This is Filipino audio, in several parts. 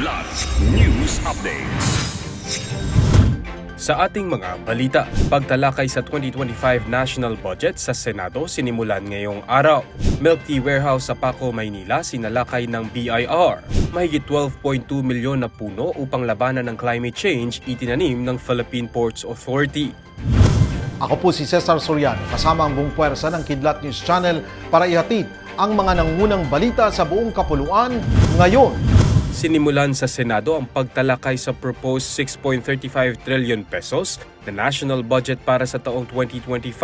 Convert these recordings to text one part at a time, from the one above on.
Kidlat News Updates. Sa ating mga balita, pagtalakay sa 2025 national budget sa Senado sinimulan ngayong araw. Milk Tea Warehouse sa Paco, Maynila sinalakay ng BIR. Mahigit 12.2 milyon na puno upang labanan ng climate change itinanim ng Philippine Ports Authority. Ako po si Cesar Soriano, kasama ang buong puwersa ng Kidlat News Channel para ihatid ang mga nangunang balita sa buong kapuluan ngayon. Sinimulan sa Senado ang pagtalakay sa proposed 6.35 trillion pesos na national budget para sa taong 2025.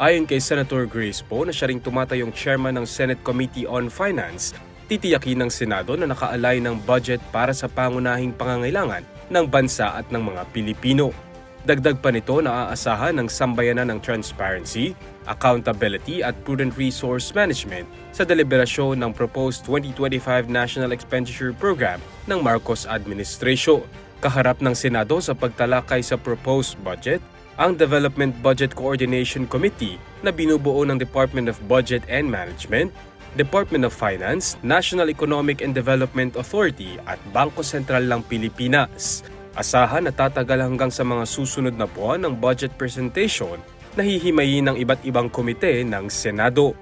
Ayon kay Senator Grace Poe na siya ring tumatayong chairman ng Senate Committee on Finance, titiyakin ng Senado na nakaalay ng budget para sa pangunahing pangangailangan ng bansa at ng mga Pilipino. Dagdag pa nito na aasahan ng sambayanan ng transparency, accountability at prudent resource management sa deliberasyon ng proposed 2025 National Expenditure Program ng Marcos Administration. Kaharap ng Senado sa pagtalakay sa proposed budget, ang Development Budget Coordination Committee na binubuo ng Department of Budget and Management, Department of Finance, National Economic and Development Authority at Bangko Sentral ng Pilipinas. Asahan na tatagal hanggang sa mga susunod na buwan ng budget presentation na hihimayin ng iba't ibang komite ng Senado.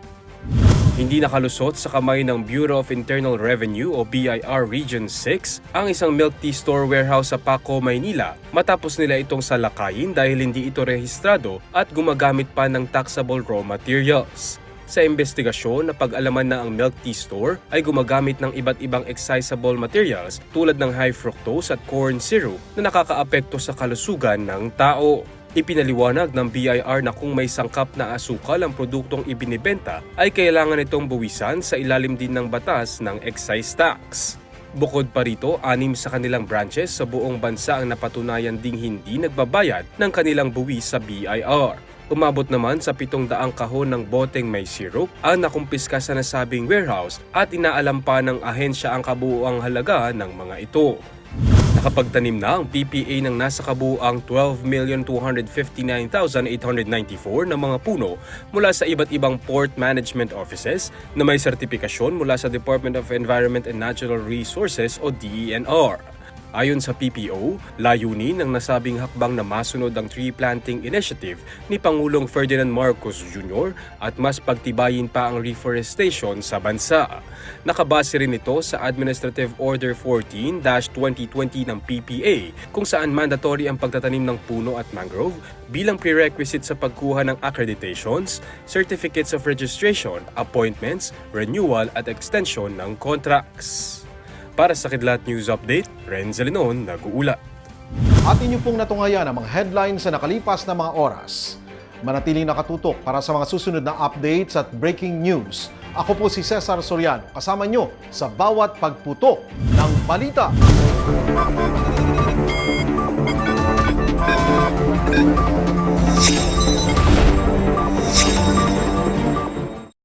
Hindi nakalusot sa kamay ng Bureau of Internal Revenue o BIR Region 6 ang isang milk tea store warehouse sa Paco, Maynila matapos nila itong salakayin dahil hindi ito rehistrado at gumagamit pa ng taxable raw materials. Sa investigasyon, napag-alaman na ang milk tea store ay gumagamit ng iba't ibang excisable materials tulad ng high fructose at corn syrup na nakakaapekto sa kalusugan ng tao. Ipinaliwanag ng BIR na kung may sangkap na asukal ang produktong ibinibenta ay kailangan itong buwisan sa ilalim din ng batas ng excise tax. Bukod pa rito, anim sa kanilang branches sa buong bansa ang napatunayan ding hindi nagbabayad ng kanilang buwis sa BIR. Umabot naman sa 700 kahon ng boteng may syrup ang nakumpiska sa nasabing warehouse at inaalam pa ng ahensya ang kabuuang halaga ng mga ito. Nakapagtanim na ang PPA ng nasa kabuuang 12,259,894 na mga puno mula sa iba't ibang port management offices na may sertipikasyon mula sa Department of Environment and Natural Resources o DENR. Ayon sa PPO, layunin ng nasabing hakbang na masunod ang tree planting initiative ni Pangulong Ferdinand Marcos Jr. at mas pagtibayin pa ang reforestation sa bansa. Nakabase rin ito sa Administrative Order 14-2020 ng PPA kung saan mandatory ang pagtatanim ng puno at mangrove bilang prerequisite sa pagkuha ng accreditations, certificates of registration, appointments, renewal at extension ng contracts. Para sa Kidlat News Update, Renzo Linon, nag-uula. At inyo pong natungayan ang mga headlines sa nakalipas na mga oras. Manatiling nakatutok para sa mga susunod na updates at breaking news. Ako po si Cesar Soriano, kasama nyo sa bawat pagputok ng balita.